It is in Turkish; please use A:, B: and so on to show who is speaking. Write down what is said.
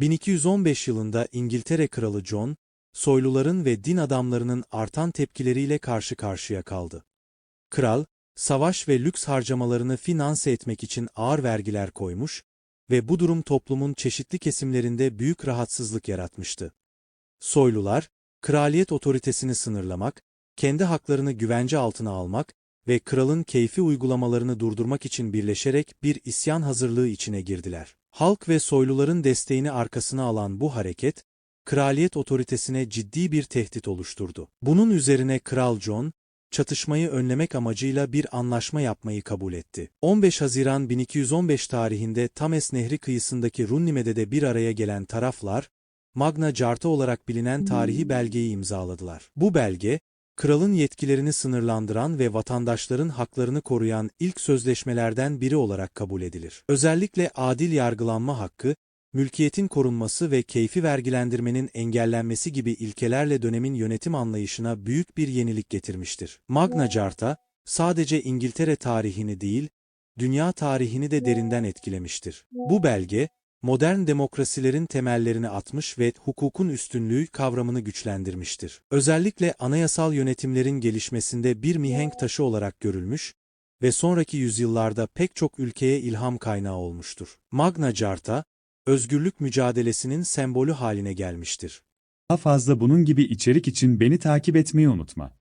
A: 1215 yılında İngiltere Kralı John, soyluların ve din adamlarının artan tepkileriyle karşı karşıya kaldı. Kral, savaş ve lüks harcamalarını finanse etmek için ağır vergiler koymuş ve bu durum toplumun çeşitli kesimlerinde büyük rahatsızlık yaratmıştı. Soylular, kraliyet otoritesini sınırlamak, kendi haklarını güvence altına almak ve kralın keyfi uygulamalarını durdurmak için birleşerek bir isyan hazırlığı içine girdiler. Halk ve soyluların desteğini arkasına alan bu hareket, kraliyet otoritesine ciddi bir tehdit oluşturdu. Bunun üzerine Kral John, çatışmayı önlemek amacıyla bir anlaşma yapmayı kabul etti. 15 Haziran 1215 tarihinde Thames Nehri kıyısındaki Runnimede'de bir araya gelen taraflar, Magna Carta olarak bilinen tarihi belgeyi imzaladılar. Bu belge, kralın yetkilerini sınırlandıran ve vatandaşların haklarını koruyan ilk sözleşmelerden biri olarak kabul edilir. Özellikle adil yargılanma hakkı, mülkiyetin korunması ve keyfi vergilendirmenin engellenmesi gibi ilkelerle dönemin yönetim anlayışına büyük bir yenilik getirmiştir. Magna Carta, sadece İngiltere tarihini değil, dünya tarihini de derinden etkilemiştir. Bu belge, modern demokrasilerin temellerini atmış ve hukukun üstünlüğü kavramını güçlendirmiştir. Özellikle anayasal yönetimlerin gelişmesinde bir mihenk taşı olarak görülmüş ve sonraki yüzyıllarda pek çok ülkeye ilham kaynağı olmuştur. Magna Carta, özgürlük mücadelesinin sembolü haline gelmiştir.
B: Daha fazla bunun gibi içerik için beni takip etmeyi unutma.